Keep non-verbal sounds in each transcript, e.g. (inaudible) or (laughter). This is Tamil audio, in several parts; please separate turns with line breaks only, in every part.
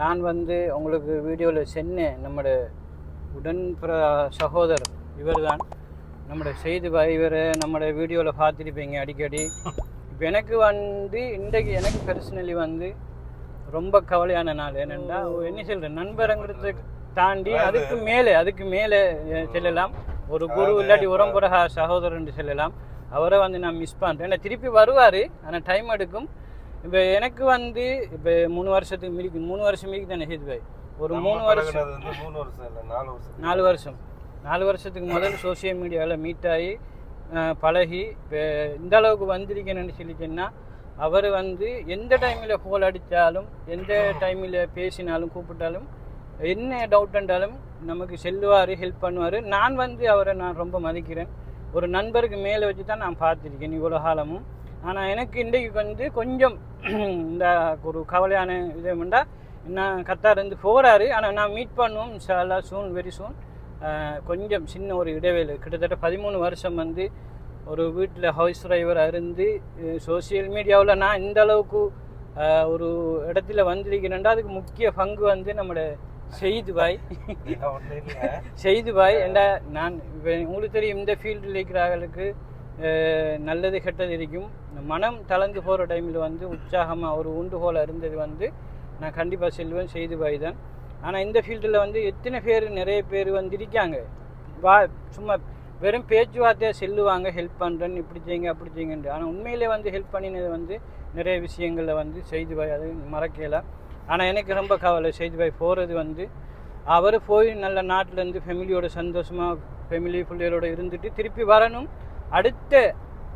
நான் வந்து உங்களுக்கு வீடியோவில் சென்னேன் நம்மளோட உடன்புற சகோதரர் இவர் தான் நம்மளோட செய்தி இவரை நம்மளோட வீடியோவில் பார்த்துருப்பீங்க அடிக்கடி. இப்போ எனக்கு வந்து இன்றைக்கு எனக்கு பர்சனலி வந்து ரொம்ப கவலையான நாள் என்னென்னா என்ன சொல்கிறேன் நண்பருங்கிறத தாண்டி அதுக்கு மேலே அதுக்கு மேலே செல்லலாம். ஒரு குரு இல்லாட்டி உரம்புற சகோதரன் செல்லலாம். அவரை வந்து நான் மிஸ் பண்ணுறேன் ஏன்னா திருப்பி வருவார் ஆனால் டைம் எடுக்கும். இப்போ எனக்கு வந்து இப்போ மூணு வருஷத்துக்கு மிதிக்கு மூணு வருஷம் மிதிக்கு தானே சேது பாய்? ஒரு மூணு வருஷம்.
மூணு வருஷம் இல்லை நாலு வருஷம்.
நாலு வருஷம். நாலு வருஷத்துக்கு முதல் சோஷியல் மீடியாவில் மீட் ஆகி பழகி இப்போ இந்த அளவுக்கு வந்திருக்கேன்னு சொல்லிட்டேன்னா அவர் வந்து எந்த டைமில் ஃபோல் அடித்தாலும் எந்த டைமில் பேசினாலும் கூப்பிட்டாலும் என்ன டவுட் இருந்தாலும் நமக்கு செல்லுவார் ஹெல்ப் பண்ணுவார். நான் வந்து அவரை நான் ரொம்ப மதிக்கிறேன். ஒரு நண்பருக்கு மேலே வச்சு தான் நான் பார்த்துருக்கேன் இவ்வளோ காலமும். ஆனால் எனக்கு இன்றைக்கு வந்து கொஞ்சம் (clears throat) இந்த ஒரு கவலையான இது உண்டா? நான் கத்தார்லேருந்து போகிறாரு ஆனால் நான் மீட் பண்ணுவோம் இன்ஷால்லா சூன் வெரி சூன் கொஞ்சம் சின்ன ஒரு இடைவேளை. கிட்டத்தட்ட பதிமூணு வருஷம் வந்து ஒரு வீட்டில் ஹவுஸ் டிரைவராக இருந்து சோஷியல் மீடியாவில் நான் இந்த அளவுக்கு ஒரு இடத்துல வந்திருக்கிறேன்டா. அதுக்கு முக்கிய பங்கு வந்து நம்மளோட செய்து பாய். (laughs) செய்து பாய். ஏண்டா நான் இப்போ உங்களுக்கு தெரியும் இந்த ஃபீல்டில் இருக்கிறவர்களுக்கு நல்லது கெட்டது இருக்கும். மனம் தளர்ந்து போகிற டைமில் வந்து உற்சாகமாக ஒரு உண்டுகோலாக இருந்தது வந்து நான் கண்டிப்பாக செல்வேன் செய்து போய் தான் ஆனால் இந்த ஃபீல்டில் வந்து எத்தனை பேர் நிறைய பேர் வந்து இருக்காங்க. வா சும்மா வெறும் பேச்சுவார்த்தையாக செல்லுவாங்க ஹெல்ப் பண்ணுறேன்னு இப்படி செய்யுங்க அப்படி செய்யுங்கன்ட்டு. ஆனால் உண்மையிலே வந்து ஹெல்ப் பண்ணினது வந்து நிறைய விஷயங்களில் வந்து செய்து போய் அது மறக்கலாம் ஆனால் எனக்கு ரொம்ப கவலை செய்து போய் போகிறது வந்து அவர் போய் நல்ல நாட்டிலேருந்து ஃபேமிலியோட சந்தோஷமாக ஃபேமிலி பிள்ளைகளோட இருந்துட்டு திருப்பி வரணும். அடுத்த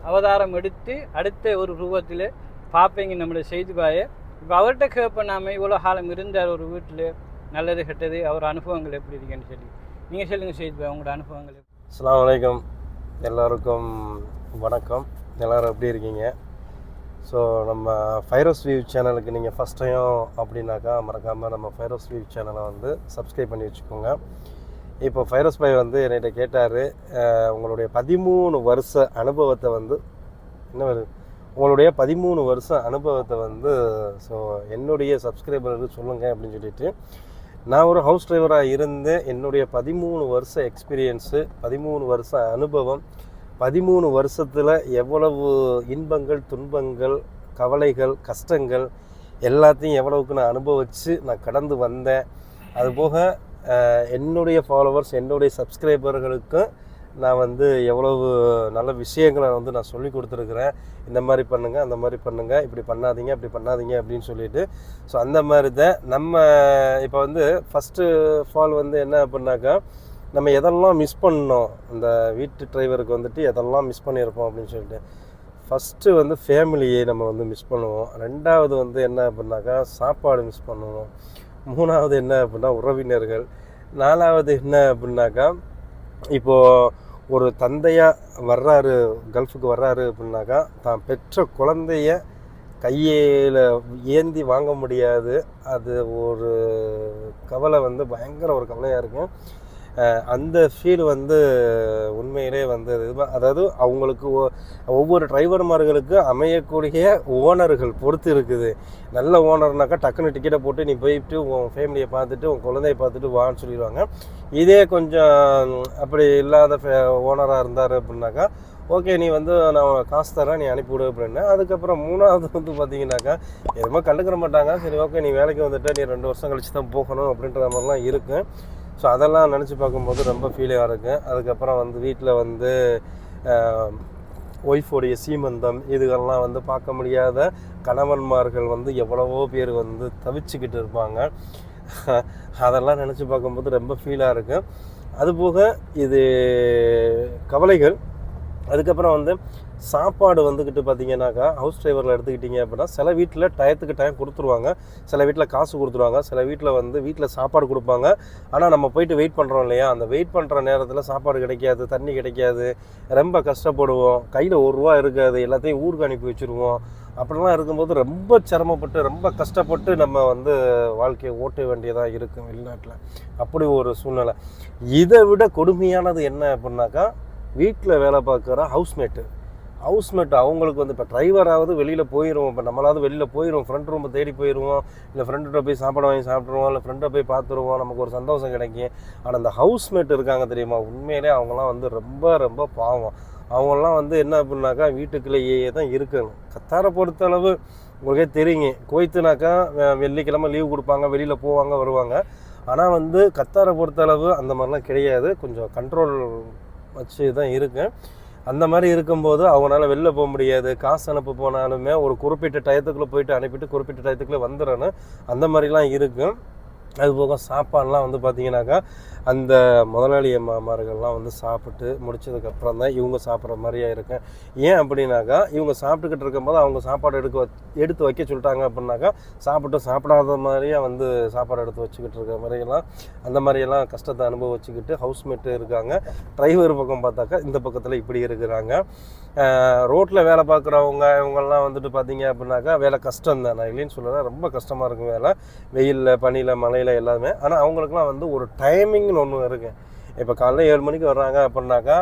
அவதாரம் எடுத்து அடுத்த ஒரு ரூபத்தில் பார்ப்பீங்க நம்மளை செய்திபாய. இப்போ அவர்கிட்ட கேட்ப நாம இவ்வளோ காலம் இருந்தார் ஒரு வீட்டில் நல்லது கெட்டது அவர் அனுபவங்கள் எப்படி இருக்குன்னு சொல்லி. நீங்கள் சொல்லுங்கள் செய்திபாய் உங்களோட அனுபவங்கள்
அஸ்லாம் வலைக்கம் எல்லோருக்கும் வணக்கம். எல்லோரும் எப்படி இருக்கீங்க? ஸோ நம்ம ஃபைரோஸ் வியூ சேனலுக்கு நீங்கள் ஃபஸ்ட் டைம் அப்படின்னாக்கா மறக்காமல் நம்ம ஃபைரோஸ் வியூ சேனலை வந்து சப்ஸ்கிரைப் பண்ணி வச்சுக்கோங்க. இப்போ ஃபைரோஸ் பாய் வந்து என்கிட்ட கேட்டார் உங்களுடைய பதிமூணு வருஷ அனுபவத்தை வந்து என்ன வருது உங்களுடைய பதிமூணு வருஷம் அனுபவத்தை வந்து ஸோ என்னுடைய சப்ஸ்கிரைபருக்கு சொல்லுங்கள் அப்படின்னு சொல்லிட்டு நான் ஒரு ஹவுஸ் டிரைவராக இருந்து என்னுடைய பதிமூணு வருஷ எக்ஸ்பீரியன்ஸு பதிமூணு வருஷ அனுபவம் பதிமூணு வருஷத்தில் எவ்வளவு இன்பங்கள் துன்பங்கள் கவலைகள் கஷ்டங்கள் எல்லாத்தையும் எவ்வளவுக்கு நான் அனுபவித்து நான் கடந்து வந்தேன். அதுபோக என்னுடைய ஃபாலோவர்ஸ் என்னுடைய சப்ஸ்கிரைபர்களுக்கும் நான் வந்து எவ்வளவு நல்ல விஷயங்களை வந்து நான் சொல்லி கொடுத்துருக்குறேன். இந்த மாதிரி பண்ணுங்கள் அந்த மாதிரி பண்ணுங்கள் இப்படி பண்ணாதீங்க இப்படி பண்ணாதீங்க அப்படின்னு சொல்லிட்டு. ஸோ அந்த மாதிரி தான் நம்ம இப்போ வந்து ஃபஸ்ட்டு ஃபால் வந்து என்ன அப்படின்னாக்கா நம்ம எதெல்லாம் மிஸ் பண்ணோம் அந்த வீட்டு டிரைவருக்கு வந்துட்டு எதெல்லாம் மிஸ் பண்ணியிருப்போம் அப்படின்னு சொல்லிட்டு. ஃபஸ்ட்டு வந்து ஃபேமிலியை நம்ம வந்து மிஸ் பண்ணுவோம். ரெண்டாவது வந்து என்ன அப்படின்னாக்கா சாப்பாடு மிஸ் பண்ணுவோம். மூணாவது என்ன அப்படின்னா உறவினர்கள். நாலாவது என்ன அப்படின்னாக்கா இப்போது ஒரு தந்தையாக வர்றாரு கல்ஃபுக்கு வர்றாரு அப்படின்னாக்கா தான் பெற்ற குழந்தைய கையில் ஏந்தி வாங்க முடியாது. அது ஒரு கவலை வந்து பயங்கர ஒரு கவலையாக இருக்கும் அந்த ஃபீல் வந்து உண்மையிலே வந்து அதாவது அவங்களுக்கு ஒ- ஒவ்வொரு டிரைவர்மார்களுக்கு அமையக்கூடிய ஓனர்கள் பொறுத்து இருக்குது. நல்ல ஓனர்னாக்கா டக்குன்னு டிக்கெட்டை போட்டு நீ போயிட்டு உன் ஃபேமிலியை பார்த்துட்டு உன் குழந்தைய பார்த்துட்டு வான்னு சொல்லிடுவாங்க. இதே கொஞ்சம் அப்படி இல்லாத ஓனராக இருந்தார் அப்படின்னாக்கா ஓகே நீ வந்து நான் காசு தரேன் நீ அனுப்பிவிடு அப்படின்னா. அதுக்கப்புறம் மூணாவது வந்து பார்த்தீங்கன்னாக்கா எதுவுமே கண்டுக்கிற மாட்டாங்க. சரி ஓகே நீ வேலைக்கு வந்துட்டு நீ ரெண்டு வருஷம் கழிச்சு தான் போகணும் அப்படின்ற மாதிரிலாம் இருக்கும் ஸோ அதெல்லாம் நினச்சி பார்க்கும்போது ரொம்ப ஃபீலாக இருக்குது அதுக்கப்புறம் வந்து வீட்டில் வந்து ஒய்ஃபோடைய சீமந்தம் இதுகள்லாம் வந்து பார்க்க முடியாத கணவன்மார்கள் வந்து எவ்வளவோ பேர் வந்து தவிச்சுக்கிட்டு இருப்பாங்க. அதெல்லாம் நினச்சி பார்க்கும்போது ரொம்ப ஃபீலாக இருக்குது அதுபோக இது கவலைகள். அதுக்கப்புறம் வந்து சாப்பாடு வந்துக்கிட்டு பார்த்தீங்கன்னாக்கா ஹவுஸ் டிரைவரில் எடுத்துக்கிட்டிங்க அப்படின்னா சில வீட்டில் டயத்துக்கு டைம் கொடுத்துருவாங்க. சில வீட்டில் காசு கொடுத்துருவாங்க. சில வீட்டில் வந்து வீட்டில் சாப்பாடு கொடுப்பாங்க. ஆனால் நம்ம போயிட்டு வெயிட் பண்ணுறோம் இல்லையா? அந்த வெயிட் பண்ணுற நேரத்தில் சாப்பாடு கிடைக்காது தண்ணி கிடைக்காது ரொம்ப கஷ்டப்படுவோம். கையில் ஒரு ரூபா இருக்காது எல்லாத்தையும் ஊருக்கு அனுப்பி வச்சுருவோம். அப்படிலாம் இருக்கும்போது ரொம்ப சிரமப்பட்டு ரொம்ப கஷ்டப்பட்டு நம்ம வந்து வாழ்க்கையை ஓட்ட வேண்டியதாக இருக்கும் வெளிநாட்டில். அப்படி ஒரு சூழ்நிலை. இதை விட கொடுமையானது என்ன அப்படின்னாக்கா வீட்டில் வேலை பார்க்குற ஹவுஸ்மேட்டு ஹவுஸ்மேட் அவங்களுக்கு வந்து இப்போ டிரைவராவது வெளியில் போயிடுவோம் இப்போ நம்மளாவது வெளியில் போயிடுவோம் ஃப்ரெண்ட் ரூமை தேடி போயிடுவோம் இல்லை ஃப்ரெண்ட்டை போய் சாப்பாடு வாங்கி சாப்பிட்ருவோம் இல்லை ஃப்ரெண்டை போய் பார்த்துருவோம். நமக்கு ஒரு சந்தோஷம் கிடைக்கும். ஆனால் அந்த ஹவுஸ்மேட் இருக்காங்க தெரியுமா? உண்மையிலே அவங்களாம் வந்து ரொம்ப ரொம்ப பாவம். அவங்களாம் வந்து என்ன அப்படின்னாக்கா வீட்டுக்குள்ளேயே தான் இருக்கணும் கத்தாரை பொறுத்தளவு உங்களுக்கே தெரியுங்க. கோய்த்துனாக்கா வெள்ளிக்கிழமை லீவ் கொடுப்பாங்க. வெளியில் போவாங்க வருவாங்க. ஆனால் வந்து கத்தாரை பொறுத்தளவு அந்த மாதிரிலாம் கிடையாது. கொஞ்சம் கண்ட்ரோல் வச்சு தான் இருக்குது அந்த மாதிரி இருக்கும்போது அவங்களால வெளில போக முடியாது. காசு அனுப்ப போனாலுமே ஒரு குறிப்பிட்ட டயத்துக்குள்ளே போயிட்டு அனுப்பிட்டு குறிப்பிட்ட டயத்துக்குள்ளே வந்துடணும். அந்த மாதிரிலாம் இருக்கும் அது போக வந்து பார்த்தீங்கன்னாக்கா அந்த முதலாளி மாமார்கள்லாம் வந்து சாப்பிட்டு முடிச்சதுக்கப்புறம் தான் இவங்க சாப்பிட்ற மாதிரியா இருக்கும் ஏன் அப்படின்னாக்கா இவங்க சாப்பிட்டுக்கிட்டு இருக்கும்போது அவங்க சாப்பாடு எடுக்க எடுத்து வைக்க சொல்லிட்டாங்க அப்படின்னாக்கா சாப்பிட்டு சாப்பிடாத மாதிரியே வந்து சாப்பாடு எடுத்து வச்சுக்கிட்டு இருக்க மாதிரியெல்லாம் அந்த மாதிரியெல்லாம் கஷ்டத்தை அனுபவிச்சுக்கிட்டு ஹவுஸ்மேட்டு இருக்காங்க. டிரைவர் பக்கம் பார்த்தாக்கா இந்த பக்கத்தில் இப்படி இருக்கிறாங்க. ரோட்டில் வேலை பார்க்குறவங்க இவங்கெல்லாம் வந்துட்டு பார்த்தீங்க அப்படின்னாக்கா வேலை கஷ்டம் தான் நான் இல்லைன்னு சொல்லலாம் ரொம்ப கஷ்டமாக இருக்கும் வேலை. வெயிலில் பனியில் மழையில் எல்லாமே. ஆனால் அவங்களுக்குலாம் வந்து ஒரு டைமிங் டைமிங்னு ஒன்று இருக்குது இப்போ காலைல ஏழு மணிக்கு வர்றாங்க அப்படின்னாக்கா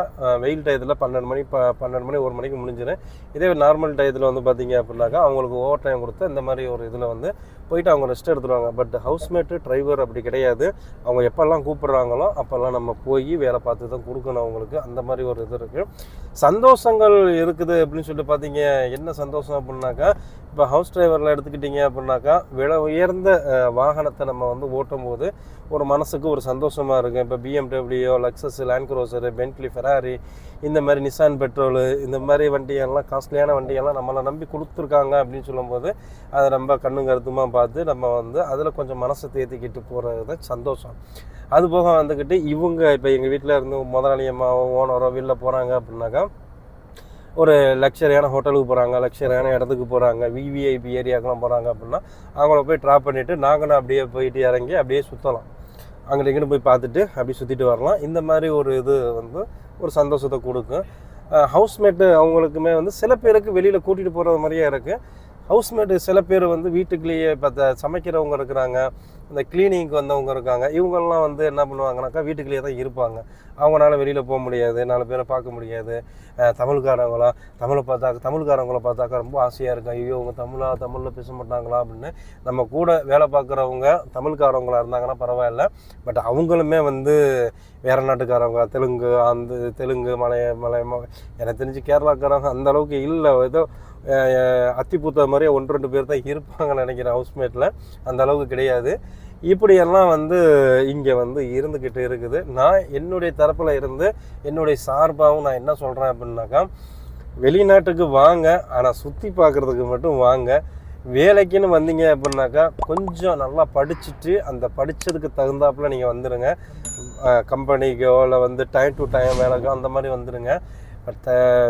வெயில் டயத்தில் பன்னெண்டு மணி ப பன்னெண்டு மணி ஒரு மணிக்கு முடிஞ்சிடும் இதே நார்மல் டயத்தில் வந்து பார்த்தீங்க அப்படின்னாக்கா அவங்களுக்கு ஓவர் டைம் கொடுத்து இந்த மாதிரி ஒரு இதில் வந்து போயிட்டு அவங்க ரெஸ்ட் எடுத்துருவாங்க. பட் ஹவுஸ்மேட்டு டிரைவர் அப்படி கிடையாது. அவங்க எப்போல்லாம் கூப்பிட்றாங்களோ அப்போல்லாம் நம்ம போய் வேலை பார்த்து தான் கொடுக்கணும் அவங்களுக்கு. அந்த மாதிரி ஒரு இது இருக்குது சந்தோஷங்கள் இருக்குது அப்படின்னு சொல்லிட்டு பார்த்தீங்க என்ன சந்தோஷம் அப்படின்னாக்கா இப்போ ஹவுஸ் டிரைவரில் எடுத்துக்கிட்டீங்க அப்படின்னாக்கா விலை உயர்ந்த வாகனத்தை நம்ம வந்து ஓட்டும் போது ஒரு மனசுக்கு ஒரு சந்தோஷமாக இருக்கும். இப்போ BMW Lexus land cruiser Bentley Ferrari இந்த மாதிரி நிசான் பெட்ரோலு இந்த மாதிரி வண்டியெல்லாம் காஸ்ட்லியான வண்டியெல்லாம் நம்மளை நம்பி கொடுத்துருக்காங்க அப்படின்னு சொல்லும்போது அதை நம்ம கண்ணும் கருத்துமாக பார்த்து நம்ம வந்து அதில் கொஞ்சம் மனசை தேத்திக்கிட்டு போகிறது தான் சந்தோஷம். அது போக வந்துக்கிட்டு இவங்க இப்போ எங்கள் வீட்டில் இருந்து முதலாளி அம்மாவோ ஓனரோ வெளில போகிறாங்க அப்படின்னாக்கா ஒரு லக்ஸரியான ஹோட்டலுக்கு போகிறாங்க லக்ஸரியான இடத்துக்கு போகிறாங்க விவிஐபி ஏரியாக்கெலாம் போகிறாங்க அப்படின்னா அவங்கள போய் ட்ராப் பண்ணிவிட்டு நாங்களும் அப்படியே போயிட்டு இறங்கி அப்படியே சுற்றலாம் அங்கே இங்கிட்டு போய் பார்த்துட்டு அப்படியே சுற்றிட்டு வரலாம். இந்த மாதிரி ஒரு இது வந்து ஒரு சந்தோஷத்தை கொடுக்கும். ஹவுஸ்மேட்டு அவங்களுக்குமே வந்து சில பேருக்கு வெளியில் கூட்டிகிட்டு போகிறது மாதிரியே இருக்குது ஹவுஸ்மேட்டு சில பேர் வந்து வீட்டுக்குள்ளேயே இப்போ சமைக்கிறவங்க இருக்கிறாங்க இந்த கிளீனிங்க்கு வந்தவங்க இருக்காங்க. இவங்கெல்லாம் வந்து என்ன பண்ணுவாங்கனாக்கா வீட்டுக்குள்ளேயே தான் இருப்பாங்க. அவங்களால வெளியில் போக முடியாது நாலு பேரை பார்க்க முடியாது. தமிழ்காரங்களாம் தமிழை பார்த்தா தமிழ்காரங்களை பார்த்தாக்கா ரொம்ப ஆசையாக இருக்கும். ஐயோ அவங்க தமிழா தமிழில் பேச மாட்டாங்களா அப்படின்னு. நம்ம கூட வேலை பார்க்குறவங்க தமிழ்காரவங்களாக இருந்தாங்கன்னா பரவாயில்ல. பட் அவங்களுமே வந்து வேறு நாட்டுக்காரவங்க தெலுங்கு அந்த தெலுங்கு மலைய மலைய எனக்கு தெரிஞ்சு கேரளாக்காரங்க அந்த அளவுக்கு இல்லை. ஏதோ அத்தி பூத்த மாதிரியே ஒன்று ரெண்டு பேர் தான் இருப்பாங்கன்னு நினைக்கிறேன் ஹவுஸ்மேட்டில் அந்த அளவுக்கு கிடையாது. இப்படியெல்லாம் வந்து இங்கே வந்து இருந்துக்கிட்டு இருக்குது. நான் என்னுடைய தரப்பில் இருந்து என்னுடைய சார்பாகவும் நான் என்ன சொல்கிறேன் அப்படின்னாக்கா வெளிநாட்டுக்கு வாங்க ஆனால் சுற்றி பார்க்குறதுக்கு மட்டும் வாங்க. வேலைக்குன்னு வந்தீங்க அப்படின்னாக்கா கொஞ்சம் நல்லா படிச்சுட்டு அந்த படித்ததுக்கு தகுந்தாப்புல நீங்கள் வந்துடுங்க கம்பெனிக்கோ இல்லை வந்து டைம் டு டைம் வேலைக்கோ அந்த மாதிரி வந்துடுங்க பட்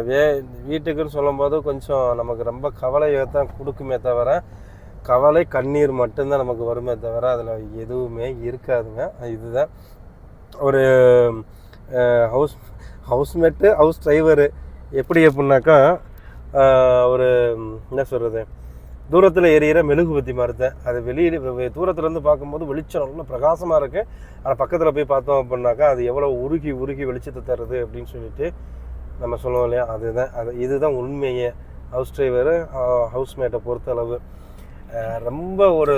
வே வீட்டுக்குன்னு சொல்லும்போது கொஞ்சம் நமக்கு ரொம்ப கவலையை தான் கொடுக்குமே தவிர கவலை கண்ணீர் மட்டும்தான் நமக்கு வருமே தவிர அதில் எதுவுமே இருக்காதுங்க. இதுதான் ஒரு ஹவுஸ் ஹவுஸ்மேட்டு ஹவுஸ் டிரைவரு எப்படி அப்படின்னாக்கா ஒரு என்ன சொல்கிறது தூரத்தில் எரியிற மெழுகுபத்தி மாதிரி அது வெளியில் தூரத்துலேருந்து பார்க்கும்போது வெளிச்சம் நல்லா பிரகாசமாக இருக்குது ஆனால் பக்கத்தில் போய் பார்த்தோம் அப்படின்னாக்கா அது எவ்வளோ உருகி உருகி வெளிச்சத்தை தருது அப்படின்னு சொல்லிட்டு நம்ம சொல்லுவோம் இல்லையா? அதுதான் அது இதுதான் உண்மையே. ஹவுஸ் டிரைவரு ஹவுஸ்மேட்டை பொறுத்தளவு. ரொம்ப ஒரு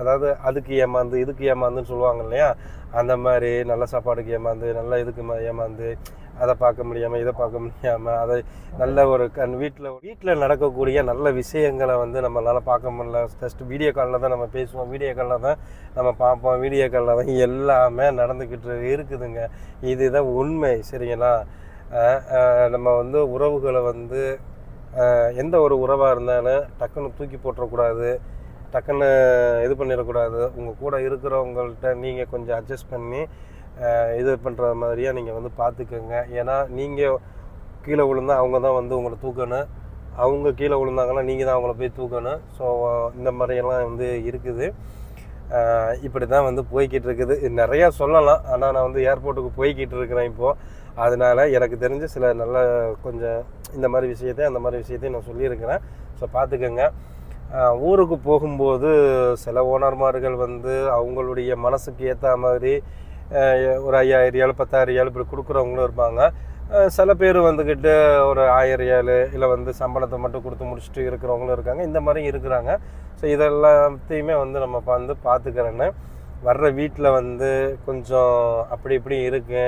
அதாவது அதுக்கு ஏமாந்து இதுக்கு ஏமாந்துன்னு சொல்லுவாங்க இல்லையா? அந்த மாதிரி நல்ல சாப்பாடுக்கு ஏமாந்து நல்ல இதுக்கு ஏமாந்து அதை பார்க்க முடியாமல் இதை பார்க்க முடியாமல் அதை நல்ல ஒரு கண் வீட்டில் வீட்டில் நடக்கக்கூடிய நல்ல விஷயங்களை வந்து நம்மளால் பார்க்க முடியல. ஃபஸ்ட்டு வீடியோ காலில் தான் நம்ம பேசுவோம். வீடியோ காலில் தான் நம்ம பார்ப்போம். வீடியோ காலில் தான் எல்லாமே நடந்துக்கிட்டு இருக்குதுங்க. இதுதான் உண்மை சரிங்களா? நம்ம வந்து உறவுகளை வந்து எந்த ஒரு உறவாக இருந்தாலும் டக்குன்னு தூக்கி போட்டுறக்கூடாது டக்குன்னு இது பண்ணிடக்கூடாது. உங்கள் கூட இருக்கிறவங்கள்ட்ட நீங்கள் கொஞ்சம் அட்ஜஸ்ட் பண்ணி இது பண்ணுற மாதிரியாக நீங்கள் வந்து பார்த்துக்கோங்க ஏன்னா நீங்கள் கீழே விழுந்தா அவங்க தான் வந்து உங்களை தூக்கணும். அவங்க கீழே விழுந்தாங்கன்னா நீங்கள் தான் அவங்கள போய் தூக்கணும். ஸோ இந்த மாதிரியெல்லாம் வந்து இருக்குது. இப்படி தான் வந்து போய்கிட்டு இருக்குது. நிறையா சொல்லலாம். ஆனால் நான் வந்து ஏர்போர்ட்டுக்கு போய்கிட்டு இருக்கிறேன் இப்போது அதனால் எனக்கு தெரிஞ்ச சில நல்ல கொஞ்சம் இந்த மாதிரி விஷயத்தை அந்த மாதிரி விஷயத்தையும் நான் சொல்லியிருக்கிறேன். ஸோ பார்த்துக்கோங்க. ஊருக்கு போகும்போது சில ஓனர்மார்கள் வந்து அவங்களுடைய மனசுக்கு ஏற்ற மாதிரி ஒரு ஐயாயிரம் ஏழு பத்தாயிரம் ஏழு இப்படி கொடுக்குறவங்களும் இருப்பாங்க. சில பேர் வந்துக்கிட்டு ஒரு ஆயிரம் ஏழு இல்லை வந்து சம்பளத்தை மட்டும் கொடுத்து முடிச்சுட்டு இருக்கிறவங்களும் இருக்காங்க. இந்த மாதிரி இருக்கிறாங்க. ஸோ இதெல்லாத்தையுமே வந்து நம்ம வந்து பார்த்துக்கிறேன்னு. வர்ற வீட்டில் வந்து கொஞ்சம் அப்படி இப்படி இருக்குது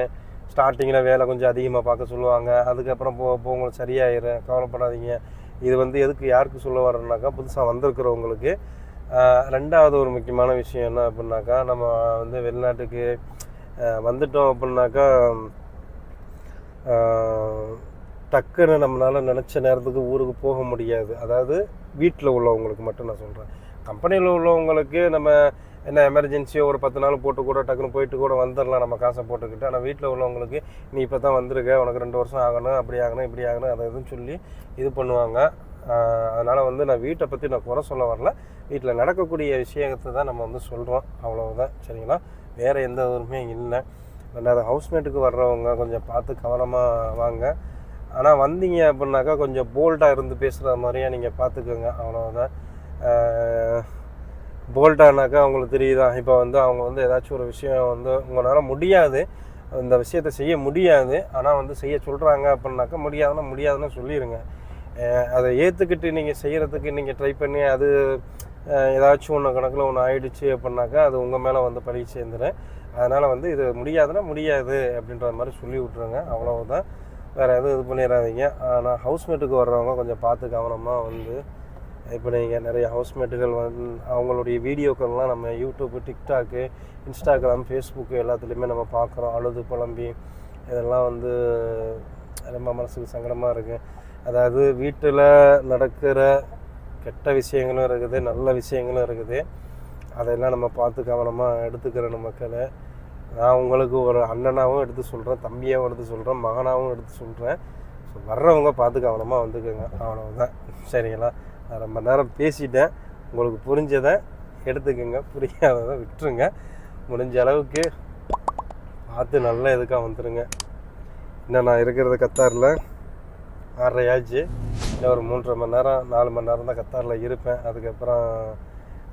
ஸ்டார்டிங்கில் வேலை கொஞ்சம் அதிகமாக பார்க்க சொல்லுவாங்க. அதுக்கப்புறம் போக போக உங்களுக்கு சரியாயிரும். கவலைப்படாதீங்க. இது வந்து எதுக்கு யாருக்கு சொல்ல வரேன்னாக்கா புதுசாக வந்திருக்கிறவங்களுக்கு. ரெண்டாவது ஒரு முக்கியமான விஷயம் என்ன அப்படின்னாக்கா நம்ம வந்து வெளிநாட்டுக்கு வந்துட்டோம் அப்படின்னாக்கா டக்குன்னு நம்மளால் நினச்ச நேரத்துக்கு ஊருக்கு போக முடியாது. அதாவது வீட்டில் உள்ளவங்களுக்கு மட்டும் நான் சொல்கிறேன் கம்பெனியில் உள்ளவங்களுக்கு நம்ம என்ன எமர்ஜென்சியோ ஒரு பத்து நாள் போட்டு கூட டக்குன்னு போயிட்டு கூட வந்துடலாம் நம்ம காசை போட்டுக்கிட்டு. ஆனால் வீட்டில் உள்ளவங்களுக்கு நீ இப்போ தான் வந்திருக்க உனக்கு ரெண்டு வருஷம் ஆகணும் அப்படி ஆகணும் இப்படி ஆகணும் அதை இதுன்னு சொல்லி இது பண்ணுவாங்க. அதனால் வந்து நான் வீட்டை பற்றி நான் குறை சொல்ல வரல. வீட்டில் நடக்கக்கூடிய விஷயத்தை தான் நம்ம வந்து சொல்கிறோம் அவ்வளவுதான். சரிங்களா? வேறு எந்த இதுவுமே இல்லை. ரெண்டாவது ஹவுஸ்மேட்டுக்கு வர்றவங்க கொஞ்சம் பார்த்து கவனமாக வாங்க. ஆனால் வந்தீங்க அப்படின்னாக்கா கொஞ்சம் போல்டாக இருந்து பேசுகிற மாதிரியே நீங்கள் பார்த்துக்கோங்க. அவ்வளோதான் போல்டானாக்கா அவங்களுக்கு தெரியுதான் இப்போ வந்து அவங்க வந்து ஏதாச்சும் ஒரு விஷயம் வந்து உங்களால் முடியாது. இந்த விஷயத்தை செய்ய முடியாது. ஆனால் வந்து செய்ய சொல்கிறாங்க அப்படின்னாக்கா முடியாதுன்னா முடியாதுன்னு சொல்லிடுங்க அதை ஏற்றுக்கிட்டு நீங்கள் செய்கிறதுக்கு நீங்கள் ட்ரை பண்ணி அது ஏதாச்சும் ஒன்று கணக்கில் ஒன்று ஆயிடுச்சு அப்படின்னாக்கா அது உங்கள் மேலே வந்து பழி சேர்ந்துடும் அதனால் வந்து இது முடியாதுன்னா முடியாது அப்படின்ற மாதிரி சொல்லி விட்ருங்க அவ்வளவுதான். வேறு எதுவும் இது பண்ணிடாதீங்க. ஆனால் ஹவுஸ்மேட்டுக்கு வர்றவங்க கொஞ்சம் பார்த்து கவனமாக வந்து இப்போ நீங்கள் நிறைய ஹவுஸ்மேட்டுகள் வந்து அவங்களுடைய வீடியோக்கள்லாம் நம்ம யூடியூப்பு டிக்டாக்கு இன்ஸ்டாகிராம் ஃபேஸ்புக்கு எல்லாத்துலேயுமே நம்ம பார்க்குறோம். அழுது புலம்பி இதெல்லாம் வந்து ரொம்ப மனசுக்கு சங்கடமாக இருக்குது அதாவது வீட்டில் நடக்கிற கெட்ட விஷயங்களும் இருக்குது நல்ல விஷயங்களும் இருக்குது. அதையெல்லாம் நம்ம பார்த்து கவனமாக எடுத்துக்கிறோம் மக்களை. நான் உங்களுக்கு ஒரு அண்ணனாகவும் எடுத்து சொல்கிறேன் தம்பியாகவும் எடுத்து சொல்கிறேன் மகனாகவும் எடுத்து சொல்கிறேன் ஸோ வர்றவங்க பார்த்து கவனமாக வந்துக்கோங்க. அவ்வளவுதான். சரிங்களா? நான் ரொம்ப நேரம் பேசிட்டேன். உங்களுக்கு புரிஞ்சதை எடுத்துக்கோங்க புரியாததை விட்டுருங்க. முடிஞ்ச அளவுக்கு பார்த்து நல்ல இதுக்காக வந்துடுங்க இன்னும் நான் இருக்கிறது கத்தாரில்? ஆறரை ஆச்சு இன்னும் ஒரு மூன்றரை மணி நேரம் நாலு மணி நேரம் தான் கத்தாரில் இருப்பேன். அதுக்கப்புறம்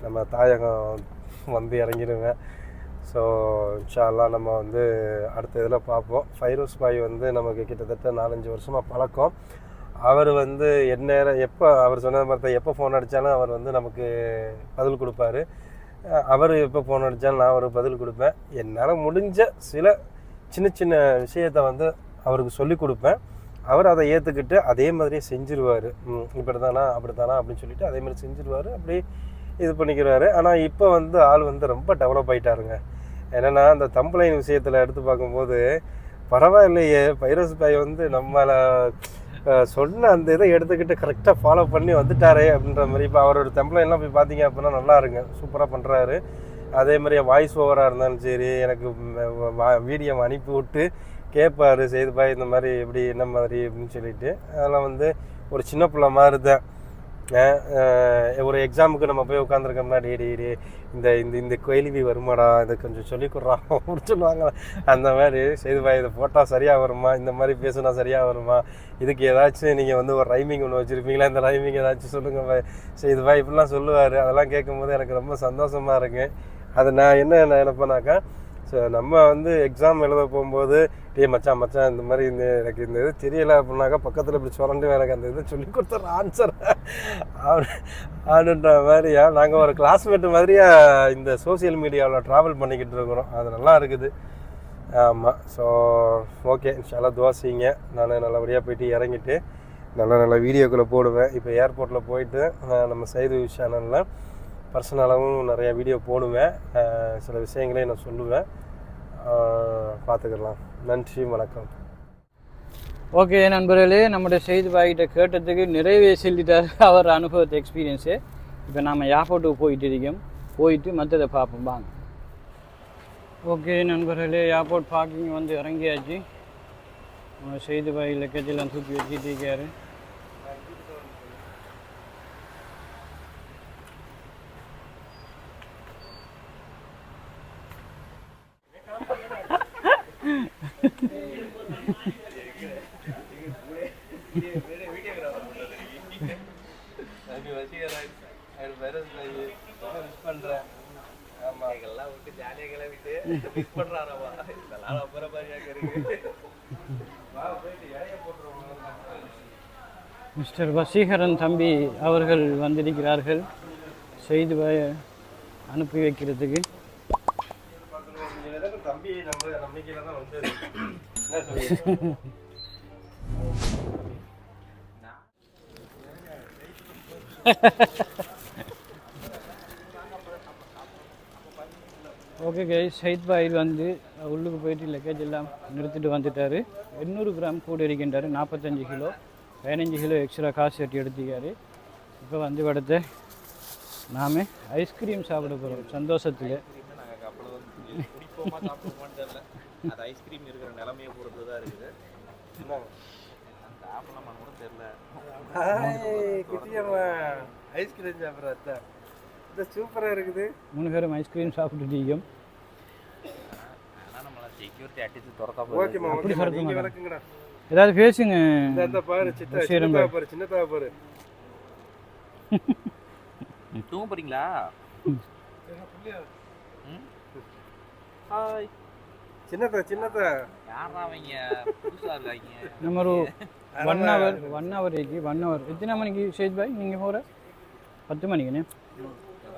நம்ம தாயகம் வந்து இறங்கிடுவேன். ஸோ இன்ஷால்லாம் நம்ம வந்து அடுத்த இதில் பார்ப்போம். ஃபைரோஸ் பாய் வந்து நமக்கு கிட்டத்தட்ட நாலஞ்சு வருஷமாக பழக்கம். அவர் வந்து எந்நேரம் எப்போ அவர் சொன்ன மாதிரி தான் எப்போ ஃபோன் அடித்தாலும் அவர் வந்து நமக்கு பதில் கொடுப்பாரு. அவர் எப்போ ஃபோன் அடித்தாலும் நான் அவருக்கு பதில் கொடுப்பேன். என்னால் முடிஞ்ச சில சின்ன சின்ன விஷயத்தை வந்து அவருக்கு சொல்லி கொடுப்பேன். அவர் அதை ஏற்றுக்கிட்டு அதே மாதிரியே செஞ்சிருவார். இப்படி தானா அப்படி தானா அப்படின்னு சொல்லிட்டு அதே மாதிரி செஞ்சிருவார். அப்படி இது பண்ணிக்கிறாரு. ஆனால் இப்போ வந்து ஆள் வந்து ரொம்ப டெவலப் ஆகிட்டாருங்க ஏன்னா அந்த தம்பளைன் விஷயத்தில் எடுத்து பார்க்கும்போது பரவாயில்லையே பைரஸ் பாய் வந்து நம்மளை சொன்ன அந்த இதை எடுத்துக்கிட்டு கரெக்டாக ஃபாலோ பண்ணி வந்துட்டாரே அப்படின்ற மாதிரி. இப்போ அவரோட தம்பளைன்லாம் போய் பார்த்தீங்க அப்படின்னா நல்லா இருங்க சூப்பராக பண்ணுறாரு அதே மாதிரி வாய்ஸ் ஓவராக இருந்தாலும் சரி எனக்கு வீடியோ அனுப்பி விட்டு கேட்பாரு செய்துப்பா இந்த மாதிரி எப்படி என்ன மாதிரி அப்படின்னு சொல்லிட்டு. அதெல்லாம் வந்து ஒரு சின்ன பிள்ளை மாதிரி தான். ஒரு எக்ஸாமுக்கு நம்ம போய் உட்காந்துருக்கோம்னா டே டே டே இந்த இந்த இந்த கேள்வி வருமாடா இதை கொஞ்சம் சொல்லிக் கொடுறா அப்படின்னு சொல்லுவாங்களா? அந்த மாதிரி செய்துப்பா இதை போட்டால் சரியாக வருமா? இந்த மாதிரி பேசுனா சரியாக வருமா? இதுக்கு ஏதாச்சும் நீங்கள் வந்து ஒரு ரைமிங் ஒன்று வச்சுருப்பீங்களா? இந்த ரைமிங் ஏதாச்சும் சொல்லுங்கள் செய்துப்பா இப்படிலாம் சொல்லுவார். அதெல்லாம் கேட்கும்போது எனக்கு ரொம்ப சந்தோஷமாக இருக்குது அது நான் என்ன நினைப்பேனாக்கா ஸோ நம்ம வந்து எக்ஸாம் எழுத போகும்போது டே மச்சான் மச்சான் இந்த மாதிரி இந்த எனக்கு இந்த இது தெரியலை அப்படின்னாக்கா பக்கத்தில் இப்படி சுரண்டு எனக்கு அந்த இது சொல்லி கொடுத்துட்ற ஆன்சர் அப்படின்ற மாதிரியா? நாங்கள் ஒரு கிளாஸ்மேட் மாதிரியா இந்த சோஷியல் மீடியாவில் ட்ராவல் பண்ணிக்கிட்டு இருக்கிறோம். அது நல்லா இருக்குது. ஆமாம் ஸோ ஓகே நல்லா தோசைங்க நான் நல்லபடியாக போயிட்டு இறங்கிட்டு நல்ல நல்ல வீடியோக்களை போடுவேன். இப்போ ஏர்போர்ட்டில் போயிட்டு நம்ம செய்தி சேனலில் பர்சனலாகவும் நிறையா வீடியோ போடுவேன். சில விஷயங்களையும் நான் சொல்லுவேன். பார்த்துக்கலாம். நன்றி வணக்கம்.
ஓகே நண்பர்களே நம்முடைய செய்தி பாய்கிட்ட கேட்டதுக்கு நிறைவே சொல்லிட்டார் (laughs) அவர் அனுபவத்தை எக்ஸ்பீரியன்ஸு இப்போ நாம் ஏர்போர்ட்டுக்கு போயிட்டு இருக்கோம். போயிட்டு மற்றதை பார்ப்போம். வாங்க. ஓகே நண்பர்களே ஏர்போர்ட் பார்க்கிங் வந்து இறங்கியாச்சு. நம்ம செய்தி பாய் லக்கெட்டெல்லாம் தூக்கி வச்சுட்டு இருக்காரு
எல்லாம் விட்டு ஜாலியாக கிளம்பிட்டு மிஸ் பண்ணுறாரா இதெல்லாம் அப்புறம் பாரியாக இருக்கு வா போயிட்டு
மிஸ்டர் வசீகரன் தம்பி அவர்கள் வந்திருக்கிறார்கள். செய்து அனுப்பி வைக்கிறதுக்கு. ஓகே கை சைத் பாயில் வந்து உள்ளுக்கு போயிட்டு லக்கேஜ் எல்லாம் நிறுத்திட்டு வந்துட்டார். எண்ணூறு கிராம் கூட இருக்கின்றார் நாற்பத்தஞ்சு கிலோ. பதினஞ்சு கிலோ எக்ஸ்ட்ரா காசு கட்டி எடுத்துக்காரு இப்போ வந்து படத்தை நாம ஐஸ்கிரீம் சாப்பிட போகிறோம் சந்தோஷத்தில்
நாங்கள் அது ஐஸ்கிரீம் இருக்கிற நிலைமையை பொறுத்து தான் இருக்குது.
ஐஸ்கிரீம் சாப்பிட்ற இந்த சூப்பராக இருக்குது.
மூணு பேரும் ஐஸ்கிரீம் சாப்பிட்டுட்டீங்க.
செக்யூரிட்டி அடிச்சு திறக்க
ஓகேம்மா
அப்படி
ஓகேம்மா
சொல்ல
நீங்க
மாட்டேன்.
விளக்குங்கடா
ஏதாவது பேசுங்க.
இந்த பாரு சித்த சின்னதா பாரு சின்னதா பாரு.
தூங்க போறீங்களா ஹாய்.
சின்னதா சின்னதா.
யாரா அவங்க புதுசா இருக்காங்க.
நம்ம ஒரு ஒன் ஹவர் ஒன் ஹவருக்கு ஒன் ஹவர் எத்தனை மணிக்கு சேஜ் பாய்? நீங்கள் போகிற பத்து மணிக்குண்ணே.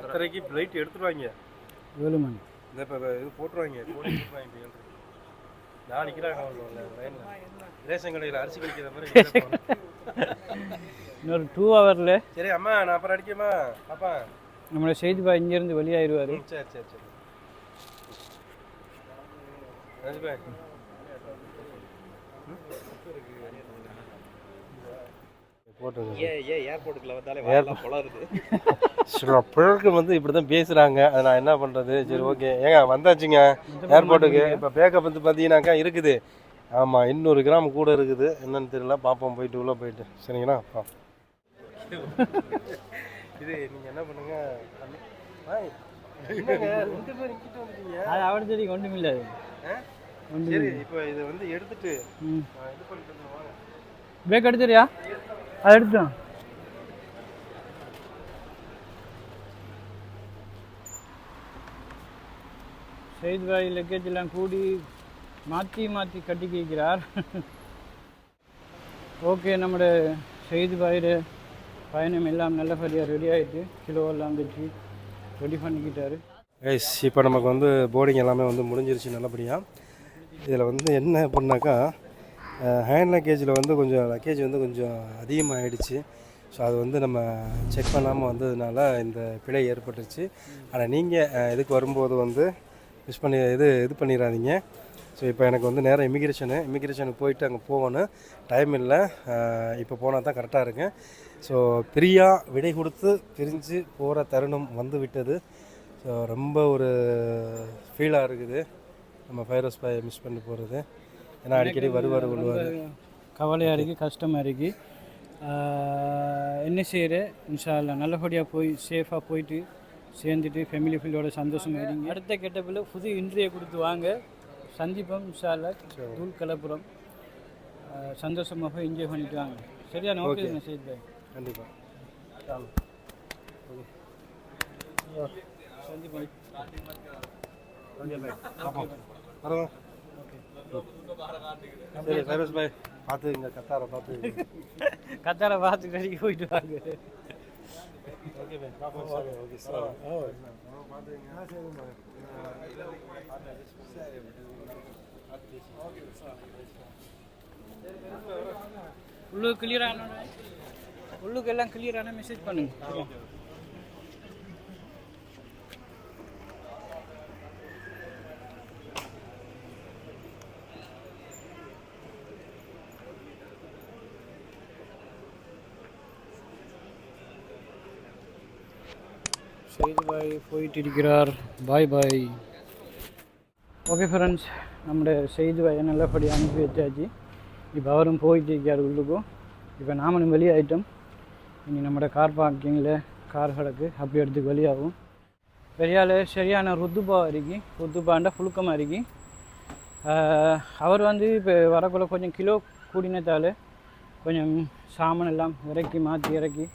அத்தனைக்கு லைட் எடுத்துருவாங்க?
ஏழு மணி.
இந்த இப்போ இது போட்டுருவாங்க போட்டு போட்டுருவாங்க நிற்கிறாங்க லைனில் ரேஷன் கடையில் அரிசி கழிக்கிற மாதிரி. (laughs)
இன்னொரு டூ ஹவரில்
சரி அம்மா நான் அப்புறம் அடிக்கமா பாப்பா.
நம்மளோட செய்தி பாய் இங்கேருந்து வெளியாயிடுவார்
ம், சரி சரி சரி. ராஜ்பாய் போட்டுருங்க
ஏ ஏ ஏர்போர்ட்டுக்குள்ள வந்தாலே
பிறகு வந்து இப்படி தான் பேசுகிறாங்க அதை நான் என்ன பண்ணுறது சரி ஓகே ஏங்க வந்தாச்சுங்க. ஏர்போர்ட்டுக்கு இப்போ பேக்கப் வந்து பார்த்தீங்கன்னாக்கா இருக்குது. ஆமாம் இன்னொரு கிராம் கூட இருக்குது. என்னன்னு தெரியல. பார்ப்போம் போயிட்டு உள்ளே போயிட்டு. சரிங்களா? பா. இது நீங்கள் என்ன பண்ணுங்க? ஹாய். என்னங்க, ரெண்டு பேரும் இங்கிட்டு வந்துட்டீங்க?
அது அவட தெரியும் ஒன்றும் இல்லை
ஆ? சரி இப்போ இதை வந்து எடுத்துட்டு இது பண்ணிட்டு
பேக் எடுத்துறியா அது எடுத்துட்டோம் செய்தி பாய் லக்கேஜ் எல்லாம் கூடி மாற்றி மாற்றி கட்டி கேட்கிறார் ஓகே நம்மளோட செய்து பாயிட பயணம் எல்லாம் நல்லபடியாக ரெடி ஆகிட்டு கிலோ எல்லாம் வச்சு ரெடி பண்ணிக்கிட்டாரு
கைஸ் இப்போ நமக்கு வந்து போர்டிங் எல்லாமே வந்து முடிஞ்சிருச்சு நல்லபடியாக இதில் வந்து என்ன பண்ணாக்கா ஹேண்ட் லக்கேஜில் வந்து கொஞ்சம் லக்கேஜ் வந்து கொஞ்சம் அதிகமாகிடுச்சு ஸோ அது வந்து நம்ம செக் பண்ணாமல் வந்ததுனால இந்த பிழை ஏற்பட்டுருச்சு. ஆனால் நீங்கள் இதுக்கு வரும்போது வந்து மிஸ் பண்ணி இது இது பண்ணிடாதீங்க ஸோ இப்போ எனக்கு வந்து நேராக இமிக்ரேஷனு இமிக்ரேஷனுக்கு போயிட்டு அங்கே போகணும். டைம் இல்லை. இப்போ போனால் தான் கரெக்டாக இருக்கேன். ஸோ பிரியா விடை கொடுத்து பிரிஞ்சு போகிற தருணம் வந்து விட்டது. ஸோ ரொம்ப ஒரு ஃபீலாக இருக்குது. நம்ம ஃபைரோஸ் பாயை மிஸ் பண்ணி போகிறது ஏன்னா அடிக்கடி வருவார் வருவார்
கவலையாக இருக்குது கஷ்டமாக இருக்குது என்ன செய்கிற இன்ஷால்லா நல்லபடியாக போய் சேஃபாக போயிட்டு சேர்ந்துட்டு ஃபேமிலி ஃபீல்டோட சந்தோஷமாக இருங்க. அடுத்த கெட்டப்பில் புது இன்ட்ரியை கொடுத்து வாங்க. சந்திப்போம் இன்ஷால்லா தூள் கலப்புறம். சந்தோஷமாக என்ஜாய் பண்ணிட்டு வாங்க. சரியா? Okay message bye?
கண்டிப்பாக
சந்திப்போம்.
வரவா சரி ஃபைரோஸ் பாய். பார்த்து இங்கே கத்தாரை பார்த்து
கத்தாரை பார்த்து கடைக்கு போயிட்டு வாங்க.
Okay bye. பார்ப்போம் ஓகே சார்.
உள்ளுக்கு கிளியரான உள்ளுக்கு எல்லாம் கிளியரான மெசேஜ் பண்ணுங்க. போயிட்டிருக்கிறார். பாய் போயிட்டு இருக்கிறார் பாய் பாய் ஓகே ஃப்ரெண்ட்ஸ் நம்முடைய செய்தி வய நல்லபடியாக அனுப்பி வச்சாச்சு. இப்போ அவரும் போயிட்டு இருக்கார் உள்ளுக்கும் இப்போ நாமளும் வெளியாயிட்டோம். இனி நம்மளோட கார் பார்க்கிங்கில் கார் கிடக்கு. அப்படி எடுத்து வெளியாகும். பெரியால் சரியான ருத்துப்பா இருக்கு. ருத்துப்பாண்டா புழுக்கமாக இருக்கு. அவர் வந்து இப்போ வரக்குள்ள கொஞ்சம் கிலோ கூடினத்தால் கொஞ்சம் சாமான் எல்லாம் இறக்கி மாற்றி இறக்கி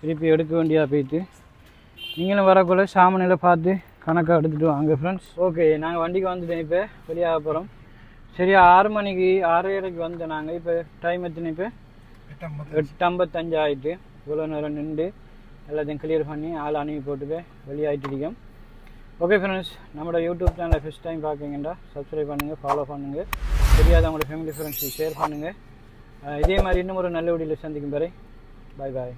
திருப்பி எடுக்க வேண்டியதாக போயிட்டு. நீங்களும் வரக்குள்ள சாமானில் பார்த்து கணக்காக எடுத்துகிட்டு வாங்க ஃப்ரெண்ட்ஸ் ஓகே நாங்கள் வண்டிக்கு வந்துட்டோம் இப்போ. வெளியாக போகிறோம் சரியா ஆறு மணிக்கு ஆறரைக்கு வந்தோம் நாங்கள் இப்போ டைம் எத்தனை இப்போ? எட்டு ஐம்பத்தஞ்சு ஆயிட்டு இவ்வளோ நேரம் நின்று எல்லாத்தையும் கிளியர் பண்ணி ஆள் அனுப்பி போட்டு வெளியாகிட்டு இருக்கோம். ஓகே ஃப்ரெண்ட்ஸ் நம்மளோட யூடியூப் சேனலை ஃபஸ்ட் டைம் பார்க்குறீங்கடா சப்ஸ்கிரைப் பண்ணுங்கள் ஃபாலோ பண்ணுங்கள் தெரியாதவங்களோட ஃபேமிலி ஃப்ரெண்ட்ஸுக்கு ஷேர் பண்ணுங்கள் இதே மாதிரி இன்னும் ஒரு நல்ல வீடியோவில் சந்திக்கும் வரை பாய் பாய்